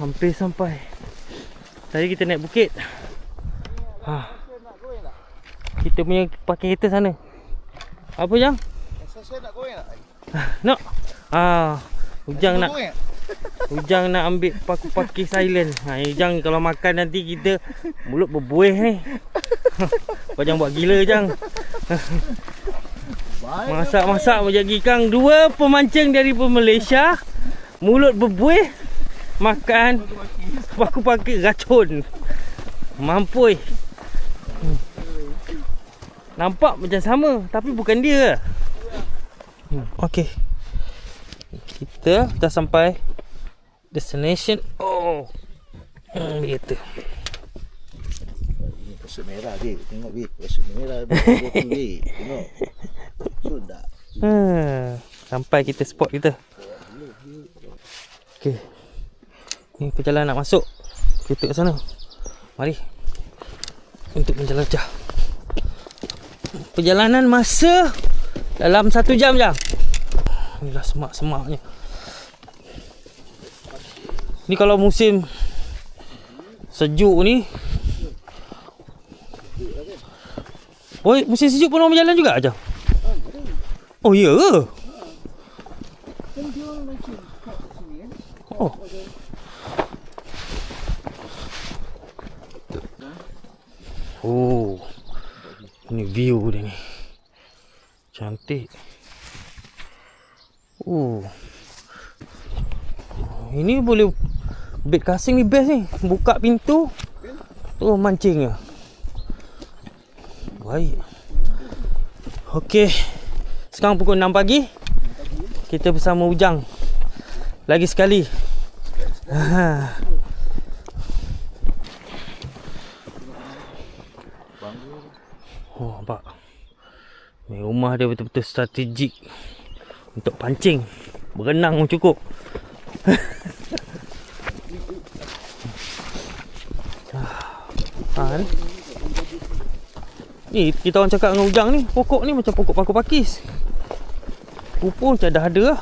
Hampir sampai. Tadi kita naik bukit. Ha. Kita punya parking kereta sana. Apa jang? Saya nak goreng tak? Nak. Ah, Ujang nak? Ujang nak ambil paku pakis silent. Ha, Ujang kalau makan nanti kita mulut berbuih ni. Kau jangan buat gila Jang. Baik. Masak-masak menjadi ikan dua pemancing dari Malaysia. Mulut berbuih makan paku pakis racun. Mampui. Hmm. Nampak macam sama tapi bukan dia. Hmm. Okey. Kita dah sampai destination. Oh. Hmm, gitu. Ini merah dia. Tengok dia. Pasut merah. Dia. Tengok. Sudah. Hmm, sampai kita spot kita. Okey. Ni perjalanan nak masuk. Kita ke sana. Mari. Untuk menjelajah. Perjalanan masa dalam satu jam je. Inilah semak-semaknya. Ni kalau musim sejuk ni Oh, musim sejuk pun orang berjalan juga aja. Oh, ya ke? Oh. Oh. Ini view dia ni. Cantik. Oh. Ini boleh bed casing ni best ni. Buka pintu. Tu mancing je. Baik. Okey. Sekarang pukul 6 pagi. Kita bersama Ujang. Lagi sekali. Ha. Oh, nampak. Ni rumah dia betul-betul strategik untuk pancing. Berenang pun cukup. ha, ni. Ni kita orang cakap dengan Ujang ni Pokok ni macam pokok paku pakis Rupa macam dah ada lah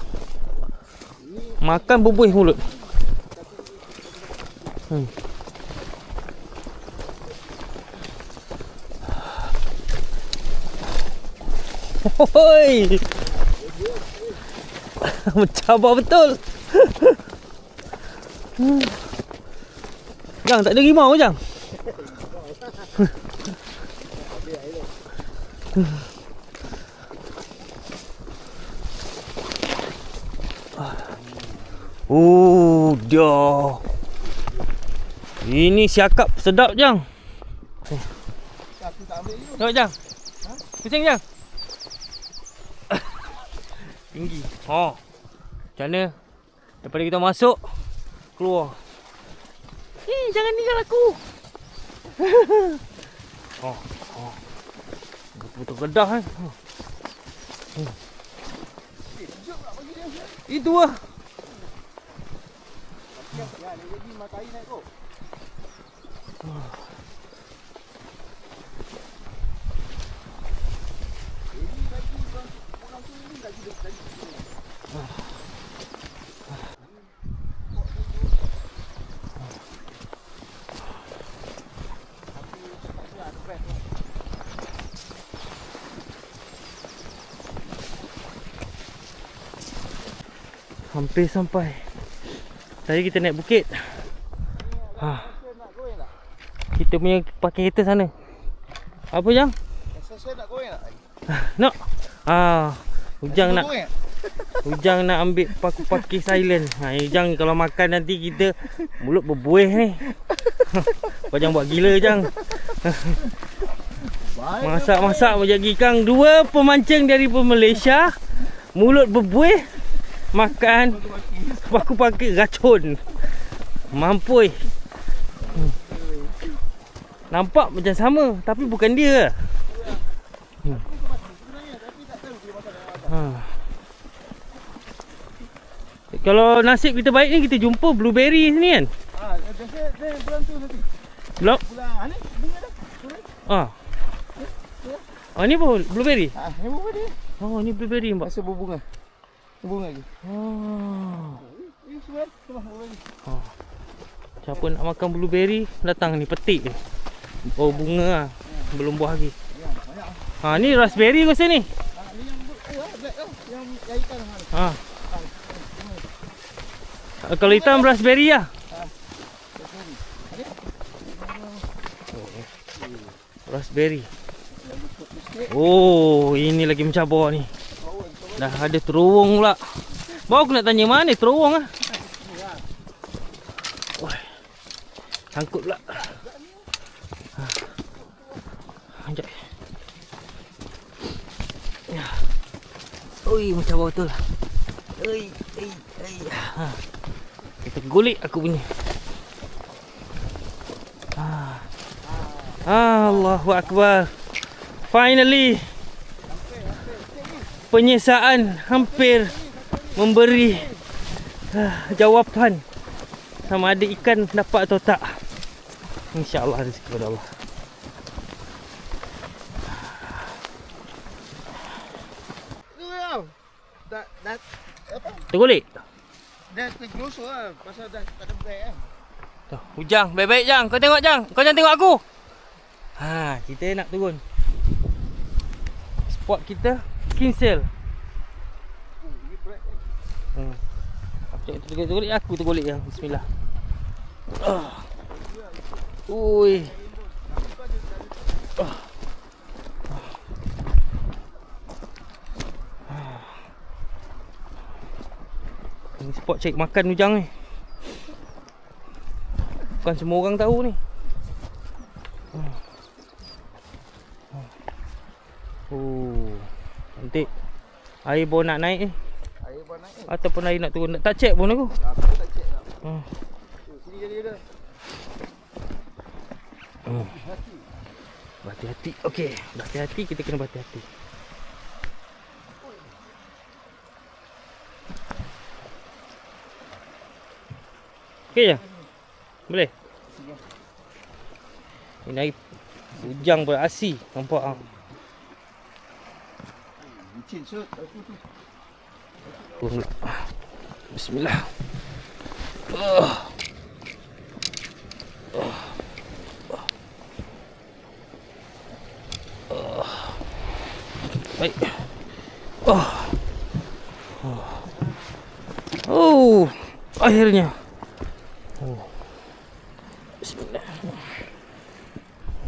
Makan berbuih mulut hmm. Hoi Mencabar betul hmm. Jang tak ada rimau Jang Oh, dia. Ini siakap sedap jang. Aku tak ambil. Tengok jang. Pusing jang. Tinggi. Ha. Macam mana? Daripada kita masuk keluar. Eh, jangan tinggal aku. oh, oh. Betul-betul kedah kan. Hmm. Itu lah. Ya, dia jadi matahari naik kau. Hampir sampai. Tadi kita naik bukit. Ha, kita punya parking kereta sana. Apa jang? Saya nak goreng tak? Nak. Ah, Ujang nak Goreng tak? Ujang nak ambil paku pakis silent. Ha, Ujang kalau makan nanti kita mulut berbuih ni. Kau jangan buat gila Jang. Baik. Masak-masak menjadi ikan dua pemancing dari Malaysia. Mulut berbuih makan paku pakis racun. Mampui. Hmm. Nampak macam sama tapi bukan dia. Hmm. Ha. Kalau nasib kita baik ni kita jumpa blueberry sini kan. Ah, biasa dia bulan tu nanti. Belum? Bulan ah, ni bunga dah. Ah. Oh ni apa? Blueberry? Ah, ni dia. Oh ni blueberry mbak. Masa berbunga. Bunga lagi. Oh. Ini semua semua bunga lagi. Siapa nak makan blueberry Datang ni petik je Oh bunga lah Belum buah lagi Ha ni raspberry aku rasa ni Ah, ni yang oh, ah, black tu. Yang yang hitam tu. Ha Kalau hitam raspberry lah Raspberry Oh ini lagi mencabar ni Dah ada terowong pula Baru aku nak tanya mana terowong lah Wah, Sangkut pula Ha. Sekejap Ya. Ui, macam bau betul. Ui, ui, ui. Ha. Kita gulik aku punya. Ah. Ah, Allahu Akbar. Finally. Penyesaan hampir memberi ah, jawapan sama ada ikan dapat atau tak. InsyaAllah rezeki pada Allah. Tau. Dah tergelosor lah pasal dah tak ada break kan. Tuh, Ujang, baik-baik Jang. Kau tengok Jang. Kau jangan tengok aku. Ha, kita nak turun. Spot kita kinsel. Hmm. Aku cakap tergulik, tergulik aku tergulik yang. Bismillah. Ah. Ui. Spot cek makan Ujang ni. Bukan semua orang tahu ni. Oh. Cantik. Air baru nak naik ni. Air buat naik. Ataupun air nak turun. Tak check pun aku. Aku tak cek. Hmm. Tu, Sini jadi dia. Hmm. Berhati-hati. Okey. Berhati-hati. Kita kena berhati-hati. Okey je? Boleh? Ini air Ujang berasi Nampak ah. Sut. Aku tu. Bismillah. Oh. Oh. Baik. Oh. Oh. Oh. Akhirnya. Oh. Bismillah.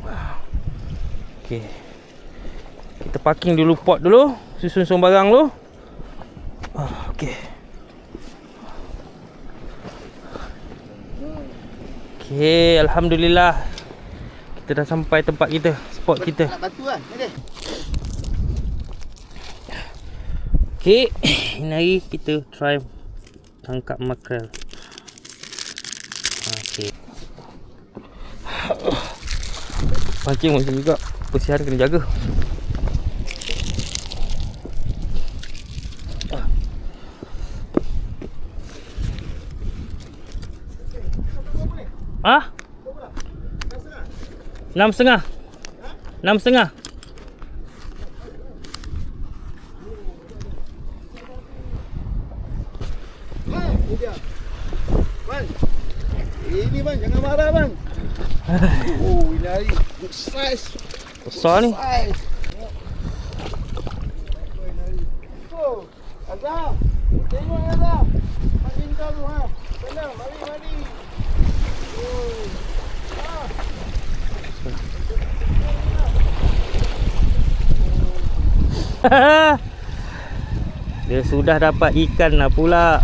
Wow. Okey. Kita parking dulu pot dulu. Susun-susun barang dulu. Ah, okey. Okey, alhamdulillah. Kita dah sampai tempat kita, spot kita. Batu kan? Okey, ini hari kita try tangkap makrel. Okey. Pancing macam juga. Persihan kena jaga. Ah? Enam setengah. Enam setengah. Bang. Ini bang, jangan marah bang. Oh, ini hari good size. Besar ni. Size. Oh, Azhar. Tengok Azhar. Makin kau tu ha. Senang, mari mari. Oh. Dia sudah dapat ikan lah pula.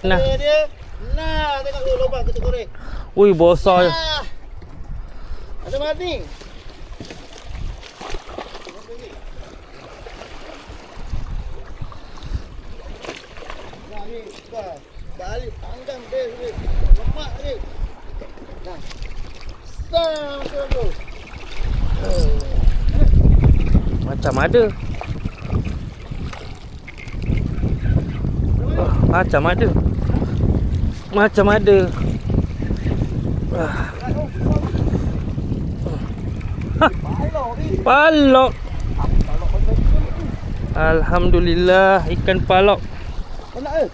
Nah, Dia. Nah, tengok tu lubang kita goreng. ui besar je. Ah. Ada mati. Nah. Balik panggang. Lemak. Nah. Tu tu. Macam ada. Oh, macam ada. Macam ada. Ah, palok. Alhamdulillah ikan palok. Kau nak ke?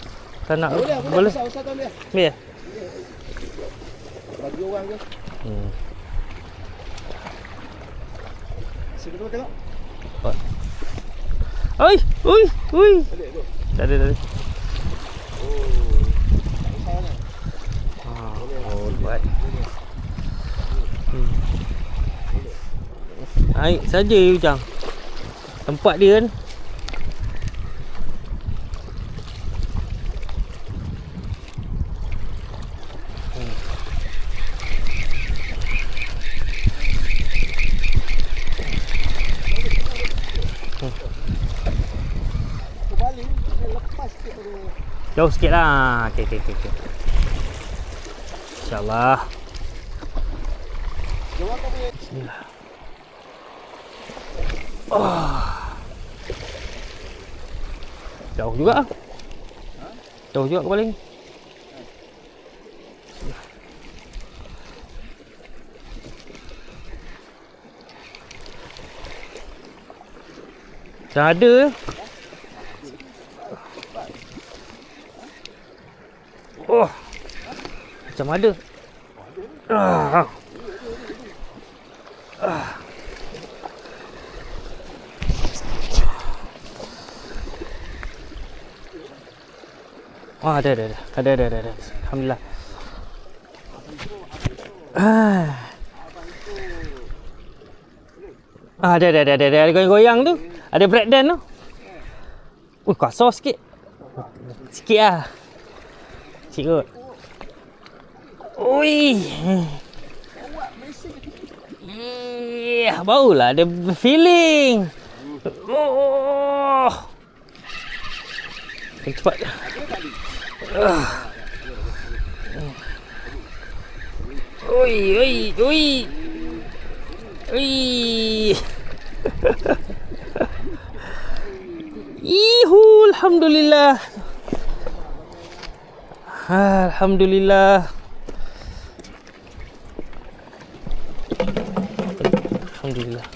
Tak nak. Boleh, boleh. Ambil. Boleh. Bagi orang ke? Hmm. Sini dulu tengok. Oi, oi, oi. Tak ada, tak ada. Oh. Besar ni. Ah, oh, buat. Hmm. Air saja Ujang. Tempat dia kan. Sikit tu. Jauh sikit lah. Okey, okey, okey. okey. InsyaAllah. Bismillah. Oh. Jauh juga ah. Jauh juga ke paling. Macam ada eh. Oh. Macam ada. Ah. Oh, ada, ada, ada. Ada, ada, ada, ada. Alhamdulillah. Ah. Ah, ada, ada, ada, ada, ada, goyang-goyang tu. Ada breakdance tu. Ui, kasar sikit. Sikit lah. Sikit kot. Ui. Yeah, baulah ada feeling. Oh. Cepat. Ah. Oi, oi, oi. Oi. Ihu, alhamdulillah. Alhamdulillah. Alhamdulillah.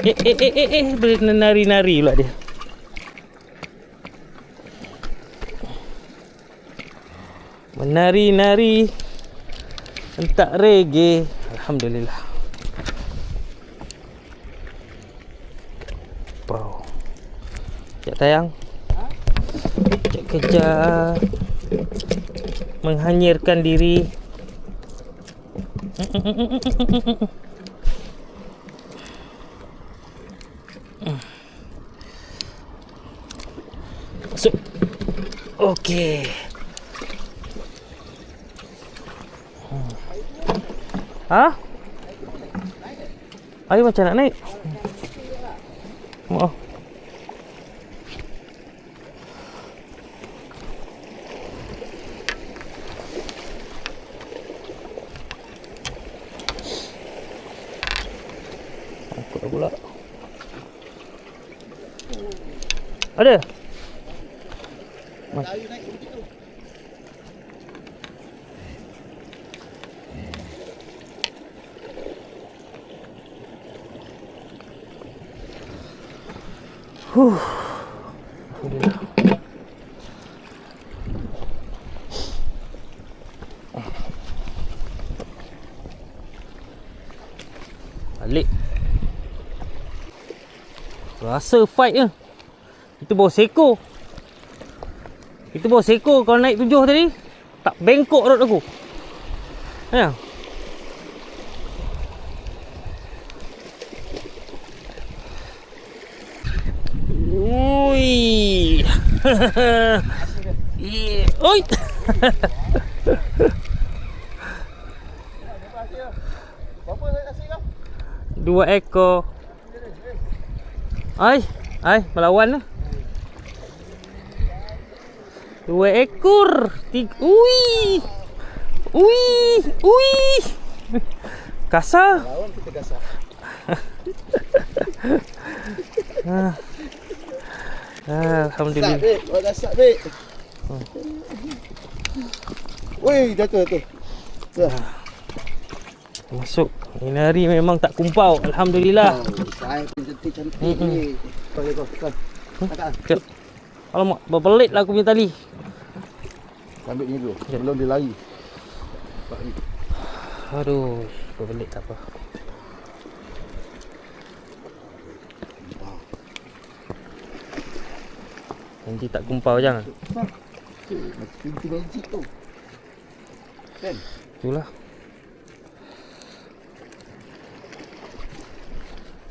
Eh, eh, eh, eh, eh, bernari-nari pula dia. Menari-nari. Hentak reggae. Alhamdulillah. Wow. Sekejap tayang. Sekejap Menghanyirkan diri. Masuk Okey Ha? Air macam nak naik? Oh. Pula. Ada? Balik. Rasa fight je. Itu bawa seko. Itu bawa seko kalau naik tujuh tadi. Tak bengkok rot aku. Ya. Ui. Ih, Oi. Berapa saya kasih kau? Dua ekor. Ai, ai melawan lah. Dua ekor. Tiga. Ui. Ui. Ui. Kasar. Lawan kita gasak. Ah, Tak, Alhamdulillah. Bek. Awak gasak, Bek. Woi, jatuh, jatuh. Dah. Masuk. Ini hari memang tak kumpau. Alhamdulillah. Oh, saya pun cantik-cantik Mm-mm. ni. Kau, kau, kau. Angkat. Ke. Alamak, berbelit lah aku punya tali. Ambil ni dulu. Sebelum dia lari. Aduh, berbelit tak apa. Nanti tak kumpau jangan. Macam pintu magic tu. Kan? Itulah.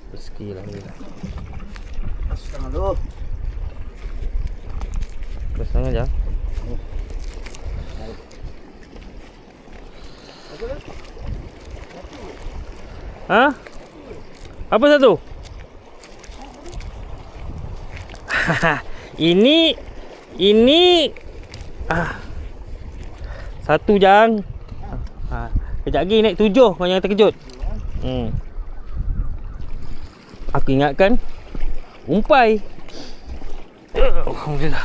Rezeki lah Alhamdulillah. Tangan tu. Terus tangan je. Ha? Apa satu? ini ini ah satu jang. Ha, kejap lagi naik tujuh kau jangan terkejut. Hmm. Aku ingatkan Umpai. Alhamdulillah.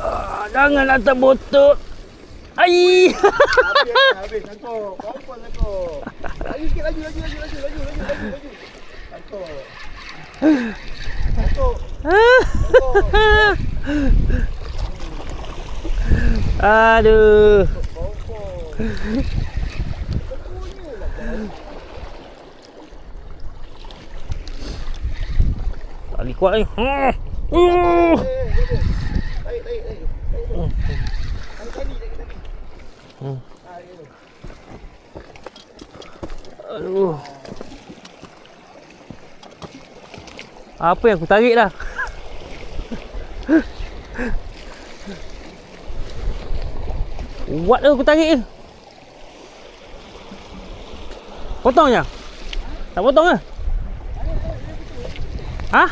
Ah, Jangan atas botol Ayy Habis, sikit, laju, laju, laju, laju, laju, laju, laju. Aduh. Tak boleh kuat ni. Ha. Uh. Aduh. Apa yang aku tarik dah? Buat tu aku tarik. Potong je? Tak potong ke? Ha?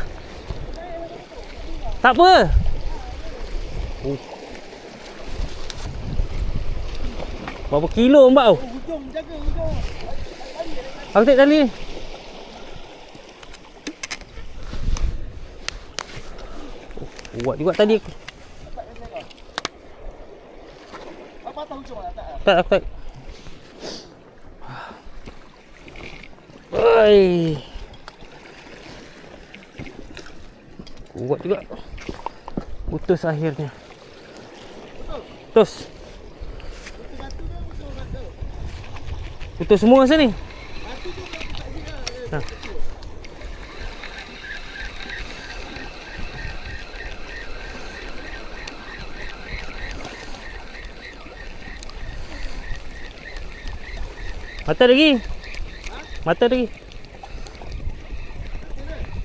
Tak apa. Oh. Berapa kilo mbak tu? Hujung, jaga hujung. Aku tarik tali ni. Oh, Kuat juga tadi aku. Apa tahu lah, tak? Tak, aku tak. Oi. Kuat juga. Putus akhirnya. Putus. Putus semua masa ni. Ha. Mata lagi. Mata lagi.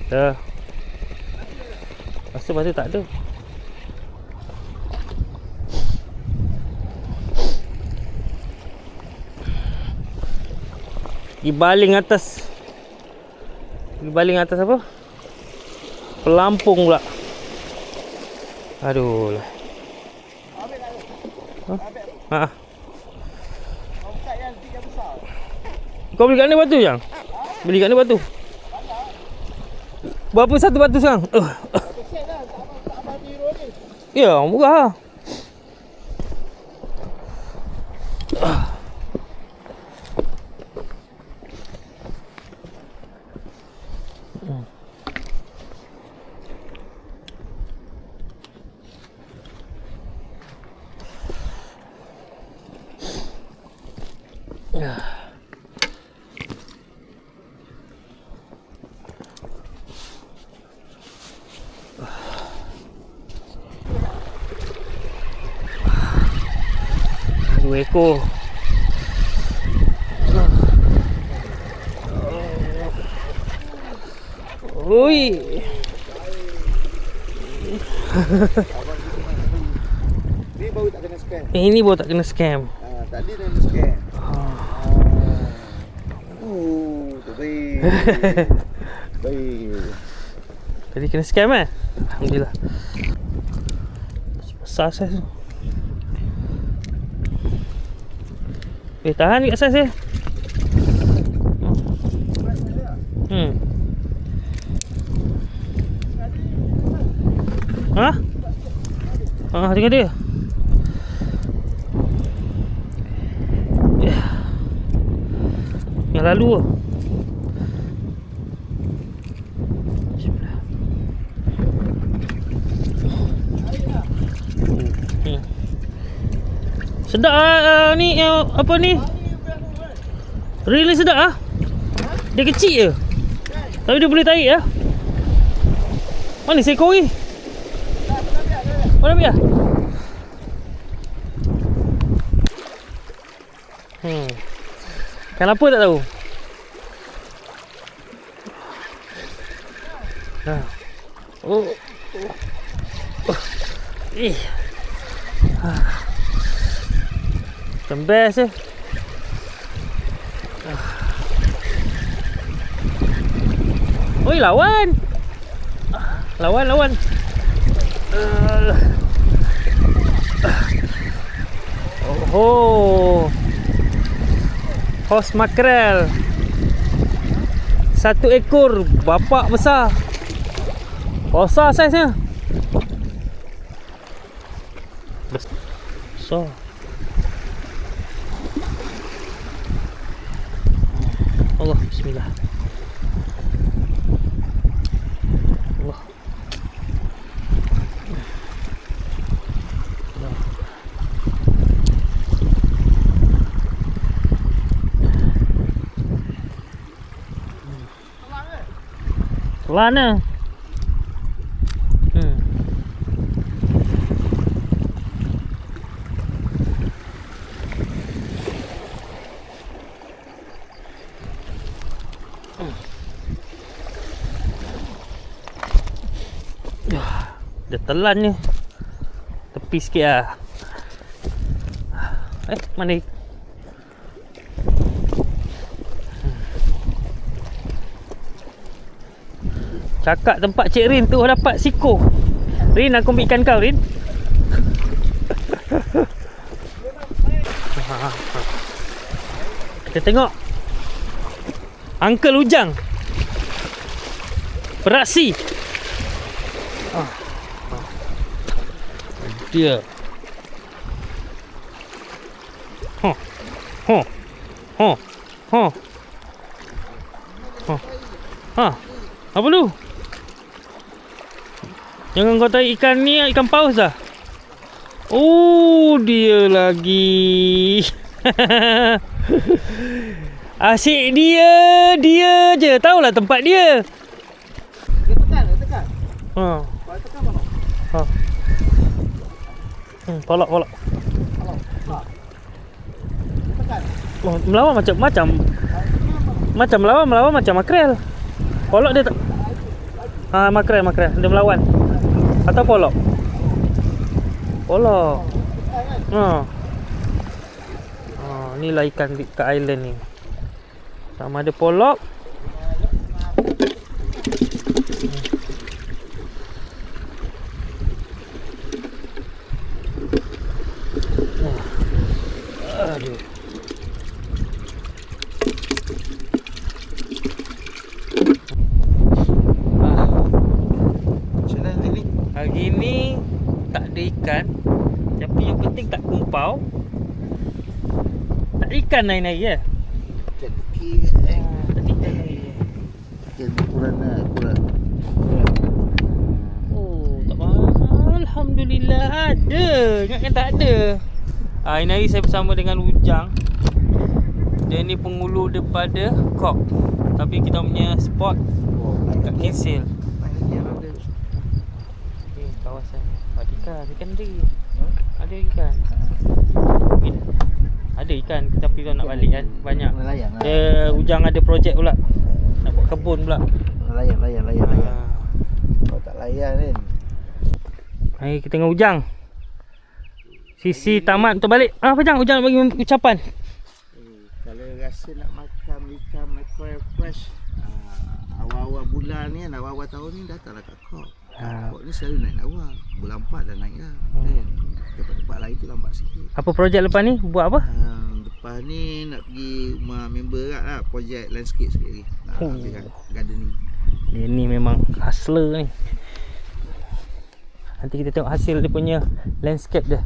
Dah. Rasa mata tak ada. Di baling atas. Di baling atas apa? Pelampung pula. Aduh. Ha? Ha. Kau buka yang tiga besar. Kau beli kat mana batu yang? Beli kat mana batu? Berapa satu batu sekarang? Uh. Satu set lah. Ya, murah lah. Dua ekor. Oi. Ni baru tak kena scam. Ini baru tak kena scam. Ha, Tadi dah scan. Ah. Oh, baik. baik. Tadi kena scam kan? Alhamdulillah. Besar saiz tu. Eh, tahan kat saiz dia. Hmm. Ha? Tengok dia. Ya. Yang lalu. Sedap ah uh, ni uh, apa ni? Really sedap ah. Dia kecil je. Tapi dia boleh tarik ah. Mana seekor ni? Mana biar? Hmm. Kenapa tak tahu? Ha. Oh. oh. Eh. Ha. Best eh. Oi lawan. Lawan lawan. Uh. Oh. Hos makrel. Satu ekor bapak besar. Besar saiznya. Besar. Allah bismillah. Pelan lah. Hmm. Dia telan ni. Tepi sikit lah. Eh, mana? Cakap tempat Cik Rin tu dapat siko. Rin aku ambil ikan kau Rin. Kita tengok. Uncle Ujang. Beraksi. Ah. Dia. Ha. Ha. Ha. Ha. Ha. Ha. Apa lu? Jangan kau tarik ikan ni ikan paus dah. Oh, dia lagi. Asyik dia, dia je. Tahulah tempat dia. Dia tekan, dia tekan. Ha. Kalau tekan mana? Ha. Hmm, polok polok. Ha. Dia tekan. Oh, melawan macam macam macam melawan melawan macam makrel. Polok dia tak. Ha, makrel makrel. Dia melawan. Atau polok? Polok. Ha. Ha, inilah ikan di kat island ni. Sama ada polok. Aduh. Ah, Macam mana hari ni? hari ni tak ada ikan. Tapi yang penting tak kumpau. Tak ada ikan naik-naik ya. Ikan kecil. eh. Tak ada ikan naik. Ikan ukuran lah, ukuran. Oh, tak mahal. Alhamdulillah ada. Ingatkan tak ada. Ah, ini hari saya bersama dengan Ujang. Dia ni pengulu daripada Kok. Tapi kita punya spot Oh, kat Kinsil. Ada. Eh, kawasan. Ada ikan, ikan ada. Ha? Ada ikan. Ada ikan tapi tu nak balik kan. Banyak. Nelayan lah. Dia Ujang ada projek pula. Nak buat kebun pula. Layan, layan, layan, layan. Ah. Kalau tak layan kan. Hai kita dengan Ujang. Sisi tamat untuk balik. Ah, Pajang, Ujang nak bagi ucapan. Eh, kalau rasa nak makan ikan mackerel fresh ah, awal-awal bulan ni kan, awal-awal tahun ni datanglah kat Kok. Ah. Kok ni selalu naik awal. Bulan 4 dah naik dah. Kan? Tempat-tempat lain tu lambat sikit. Apa projek lepas ni? Buat apa? Ah, lepas ni nak pergi rumah member kat lah projek landscape sikit lagi. Nak Oh. ambil gardening. Dia ni memang hustler ni. Nanti kita tengok hasil dia punya landscape dia.